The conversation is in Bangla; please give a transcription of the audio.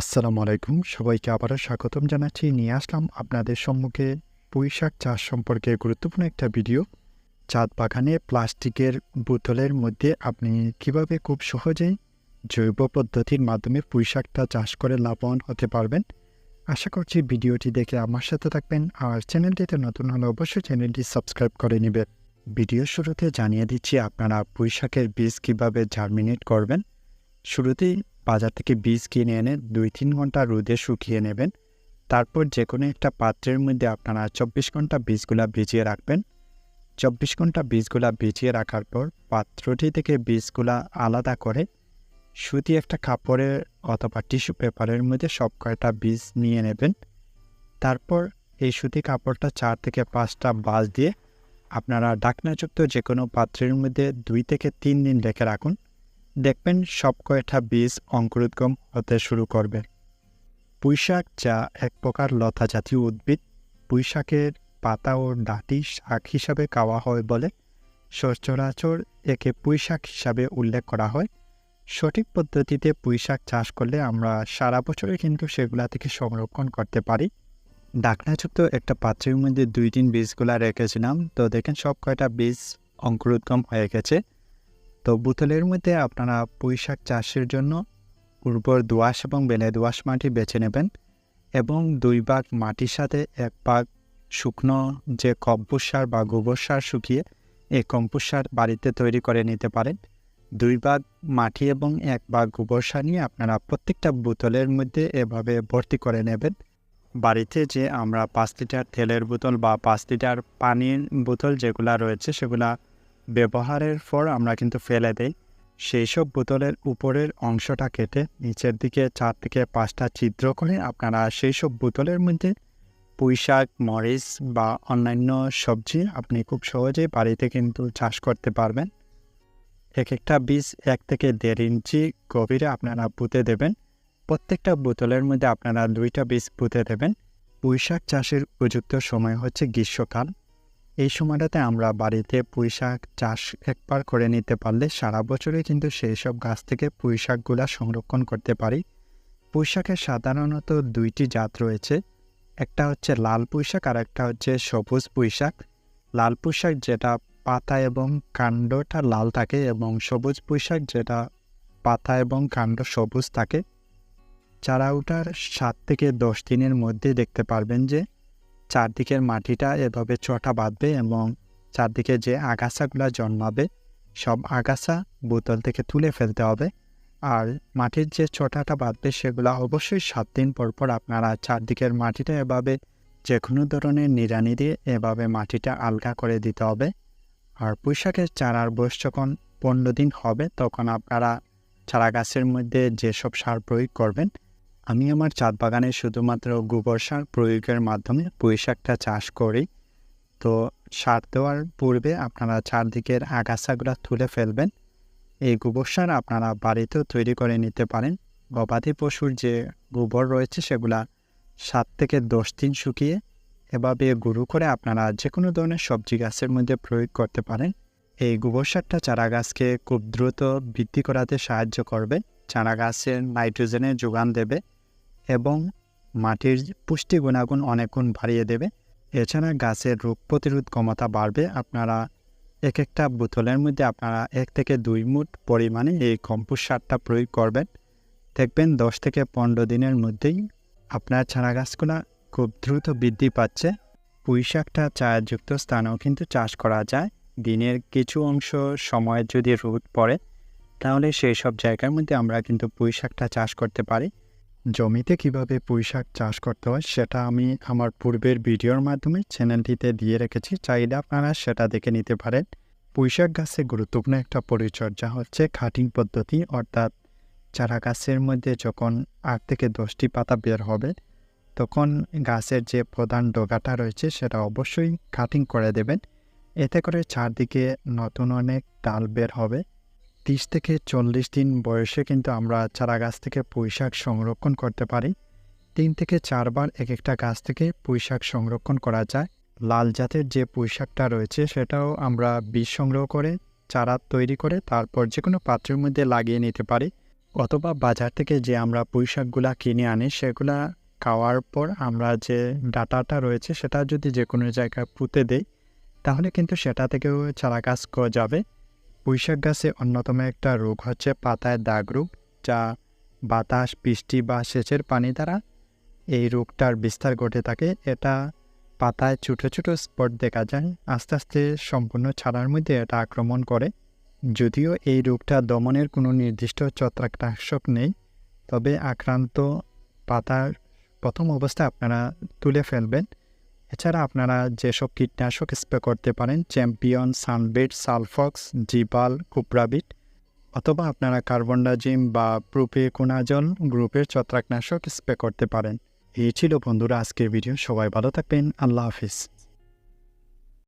আসসালামু আলাইকুম। সবাইকে আবারও স্বাগতম জানাচ্ছি। নিয়ে আসলাম আপনাদের সম্মুখে পুঁই শাক চাষ সম্পর্কে গুরুত্বপূর্ণ একটা ভিডিও। চাঁদ বাগানে প্লাস্টিকের বোতলের মধ্যে আপনি কীভাবে খুব সহজেই জৈব পদ্ধতির মাধ্যমে পুঁই শাকটা চাষ করে লাভবান হতে পারবেন? আশা করছি ভিডিওটি দেখে আমার সাথে থাকবেন। আর চ্যানেলটিতে নতুন হলে অবশ্যই চ্যানেলটি সাবস্ক্রাইব করে নেবেন। ভিডিও শুরুতে জানিয়ে দিচ্ছি, আপনারা পুঁই শাকের বীজ কীভাবে জার্মিনেট করবেন? শুরুতেই বাজার থেকে বীজ কিনে এনে দুই তিন ঘণ্টা রোদে শুকিয়ে নেবেন। তারপর যে কোনো একটা পাত্রের মধ্যে আপনারা চব্বিশ ঘণ্টা বীজগুলা ভিজিয়ে রাখবেন। চব্বিশ ঘণ্টা বীজগুলা ভিজিয়ে রাখার পর পাত্রটি থেকে বীজগুলা আলাদা করে সুতি একটা কাপড়ের অথবা টিস্যু পেপারের মধ্যে সব কয়টা বীজ নিয়ে নেবেন। তারপর এই সুতি কাপড়টা চার থেকে পাঁচটা বাজ দিয়ে আপনারা ডাকনাযুক্ত যে কোনো পাত্রের মধ্যে দুই থেকে তিন দিন রেখে রাখুন। দেখবেন সব কয়টা বীজ অঙ্কুরোদ্গম হতে শুরু করবে। পুঁইশাক যা এক প্রকার লতা জাতীয় উদ্ভিদ, পুঁইশাকের পাতা ও ডাঁটি শাক হিসাবে খাওয়া হয় বলে সচরাচর একে পুঁইশাক হিসাবে উল্লেখ করা হয়। সঠিক পদ্ধতিতে পুঁইশাক চাষ করলে আমরা সারা বছরে কিন্তু সেগুলা থেকে সংরক্ষণ করতে পারি। ডাকনাযুক্ত একটা পাত্রের মধ্যে দুই তিন বীজগুলা রেখেছিলাম, তো দেখেন সব কয়টা বীজ অঙ্কুরোদ্গম হয়ে গেছে। তো বোতলের মধ্যে আপনারা পুঁই শাক চাষের জন্য উর্বর দোআঁশ এবং বেলে দোআঁশ মাটি বেছে নেবেন এবং দুই ভাগ মাটির সাথে এক ভাগ শুকনো যে কম্পোস্ট সার বা গোবর সার শুকিয়ে এই কম্পোস্ট সার বাড়িতে তৈরি করে নিতে পারেন। দুই ভাগ মাটি এবং এক ভাগ গোবর সার নিয়ে আপনারা প্রত্যেকটা বোতলের মধ্যে এভাবে ভর্তি করে নেবেন। বাড়িতে যে আমরা পাঁচ লিটার তেলের বোতল বা পাঁচ লিটার পানির বোতল যেগুলা রয়েছে সেগুলা ব্যবহারের পর আমরা কিন্তু ফেলে দেই। সেই সব বোতলের উপরের অংশটা কেটে নিচের দিকে চার থেকে পাঁচটা ছিদ্র করে আপনারা সেই সব বোতলের মধ্যে পুঁই শাক মরিচ বা অন্যান্য সবজি আপনি খুব সহজেই বাড়িতে কিন্তু চাষ করতে পারবেন। এক একটা বীজ এক থেকে দেড় ইঞ্চি গভীরে আপনারা পুঁতে দেবেন। প্রত্যেকটা বোতলের মধ্যে আপনারা দুইটা বীজ পুঁতে দেবেন। পুঁই শাক চাষের উপযুক্ত সময় হচ্ছে গ্রীষ্মকাল। এই সময়টাতে আমরা বাড়িতে পুঁই শাক চাষ একবার করে নিতে পারলে সারা বছরে কিন্তু সেই সব গাছ থেকে পুঁই শাকগুলা সংরক্ষণ করতে পারি। পুঁই শাকের সাধারণত দুইটি জাত রয়েছে, একটা হচ্ছে লাল পুঁই শাক আর একটা হচ্ছে সবুজ পুঁই শাক লাল পুঁই শাক যেটা পাতা এবং কাণ্ডটা লাল থাকে এবং সবুজ পুঁই শাক যেটা পাতা এবং কাণ্ড সবুজ থাকে। চারা ওঠার সাত থেকে দশ দিনের মধ্যে দেখতে পারবেন যে চারদিকের মাটিটা এভাবে চটা বাঁধবে এবং চারদিকে যে আগাছাগুলো জন্মাবে, সব আগাছা বোতল থেকে তুলে ফেলতে হবে। আর মাটির যে চটাটা বাঁধবে সেগুলো অবশ্যই সাত দিন পর পর আপনারা চারদিকের মাটিটা এভাবে যে কোনো ধরনের নিড়ানি দিয়ে এভাবে মাটিটা আলগা করে দিতে হবে। আর পুঁইশাকের চারার বয়স যখন পনেরো দিন হবে, তখন আপনারা চারা গাছের মধ্যে যেসব সার প্রয়োগ করবেন আমি আমার চাঁদ বাগানে শুধুমাত্র গোবর সার প্রয়োগের মাধ্যমে পুঁই শাকটা চাষ করি। তো সার দেওয়ার পূর্বে আপনারা চারদিকের আগাছাগুলো তুলে ফেলবেন। এই গোবর সার আপনারা বাড়িতেও তৈরি করে নিতে পারেন। গবাদি পশুর যে গোবর রয়েছে সেগুলা সাত থেকে দশ দিন শুকিয়ে এভাবে গুঁড়ো করে আপনারা যে কোনো ধরনের সবজি গাছের মধ্যে প্রয়োগ করতে পারেন। এই গোবর সারটা চারা গাছকে খুব দ্রুত বৃদ্ধি করাতে সাহায্য করবে। চারা গাছের নাইট্রোজেনের যোগান দেবে। এবং মাটির পুষ্টি গুণাগুণ অনেক গুণ বাড়িয়ে দেবে। এছাড়া গাছের রোগ প্রতিরোধ ক্ষমতা বাড়বে। আপনারা এক একটা বোতলের মধ্যে আপনারা এক থেকে দুই মুঠ পরিমাণে এই কম্পোস্ট সারটা প্রয়োগ করবেন। দেখবেন দশ থেকে পনেরো দিনের মধ্যেই আপনার চারা গাছগুলো খুব দ্রুত বৃদ্ধি পাচ্ছে। পুঁই শাকটা স্থানেও কিন্তু চাষ করা যায়। দিনের কিছু অংশ সময় যদি রোদ পড়ে, তাহলে সেই সব জায়গার মধ্যে আমরা কিন্তু পুঁই শাকটা চাষ করতে পারি। জমিতে কীভাবে পুঁই শাক চাষ করতে হয়, সেটা আমি আমার পূর্বের ভিডিওর মাধ্যমে চ্যানেলটিতে দিয়ে রেখেছি। চাইলে আপনারা সেটা দেখে নিতে পারেন। পুঁইশাক গাছে গুরুত্বপূর্ণ একটা পরিচর্যা হচ্ছে খাটিং পদ্ধতি, অর্থাৎ চারা গাছের মধ্যে যখন আট থেকে দশটি পাতা বের হবে, তখন গাছের যে প্রধান ডগাটা রয়েছে, সেটা অবশ্যই কাটিং করে দেবেন। এতে করে চারদিকে নতুন অনেক ডাল বের হবে। তিরিশ থেকে চল্লিশ দিন বয়সে কিন্তু আমরা চারা গাছ থেকে পুঁই শাক সংরক্ষণ করতে পারি। তিন থেকে চারবার এক একটা গাছ থেকে পুঁই শাক সংরক্ষণ করা যায়। লাল জাতের যে পুঁই শাকটা রয়েছে সেটাও আমরা বীজ সংগ্রহ করে, চারা তৈরি করে তারপর যে কোনো পাত্রের মধ্যে লাগিয়ে নিতে পারি। অথবা বাজার থেকে যে আমরা পুঁইশাকগুলা কিনে আনি সেগুলা খাওয়ার পর আমরা যে ডাটাটা রয়েছে সেটা যদি যে কোনো জায়গায় পুঁতে দেই, তাহলে কিন্তু সেটা থেকেও চারা গাছ যাবে। পুঁইশাক গাছে অন্যতম একটা রোগ হচ্ছে পাতায় দাগ রোগ, যা বাতাস, বৃষ্টি বা সেচের পানি দ্বারা এই রোগটার বিস্তার ঘটে থাকে। এটা পাতায় ছোটো ছোটো স্পট দেখা যায়, আস্তে আস্তে সম্পূর্ণ ছাড়ার মধ্যে এটা আক্রমণ করে। যদিও এই রোগটা দমনের কোনো নির্দিষ্ট ছত্রাকনাশক নেই, তবে আক্রান্ত পাতার প্রথম অবস্থা আপনারা তুলে ফেলবেন। এছাড়া আপনারা যেসব কীটনাশক স্প্রে করতে পারেন, চ্যাম্পিয়ন, সানবিট, সালফক্স, জিপাল, কুপ্রাবিট, অথবা আপনারা কার্বনডাজিম বা প্রোপেকোনাজল গ্রুপের ছত্রাকনাশক স্প্রে করতে পারেন। এই ছিল বন্ধুরা আজকের ভিডিও। সবাই ভালো থাকবেন। আল্লাহ হাফিজ।